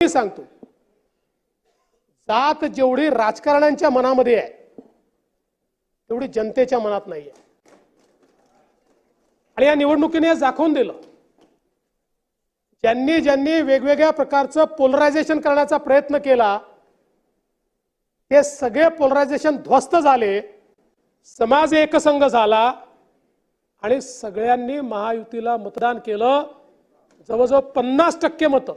मी सांगतो. जात जेवढी राजकारण्यांच्या मनामध्ये आहे तेवढी जनतेच्या मनात नाही आहे आणि या निवडणुकीने दाखवून दिलं. ज्यांनी ज्यांनी वेगवेगळ्या प्रकारचं पोलरायझेशन करण्याचा प्रयत्न केला ते सगळे पोलरायझेशन ध्वस्त झाले समाज एकसंघ झाला आणि सगळ्यांनी महायुतीला मतदान केलं. जवळजवळ पन्नास टक्के मतं.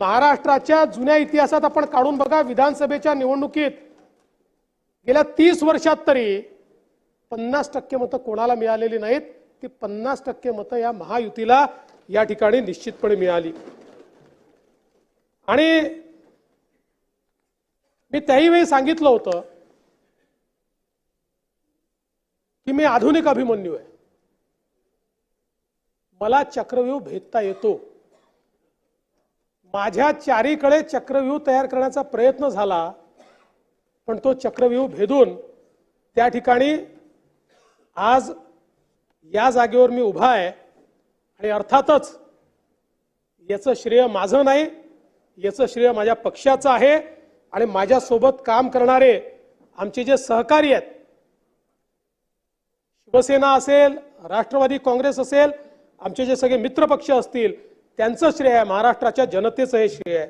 महाराष्ट्राच्या जुन्या इतिहासात आपण काढून बघा विधानसभेच्या निवडणुकीत गेल्या तीस वर्षात तरी पन्नास टक्के मतं कोणाला मिळालेली नाहीत. ती पन्नास टक्के मतं या महायुतीला या ठिकाणी निश्चितपणे मिळाली. आणि मी त्याही वेळी सांगितलं होतं की मी आधुनिक अभिमन्यू आहे. मला चक्रव्यूह भेदता येतो. माझ्या चारीकडे चक्रव्यूह तयार करण्याचा प्रयत्न झाला पण तो चक्रव्यूह भेदून त्या ठिकाणी आज या जागेवर मी उभा आहे आणि अर्थातच याचं श्रेय माझं नाही याचं श्रेय माझ्या पक्षाचं आहे आणि माझ्यासोबत काम करणारे आमचे जे सहकारी आहेत शिवसेना असेल राष्ट्रवादी काँग्रेस असेल आमचे जे सगळे मित्रपक्ष असतील त्यांचं श्रेय आहे महाराष्ट्राच्या जनतेचं हे श्रेय आहे.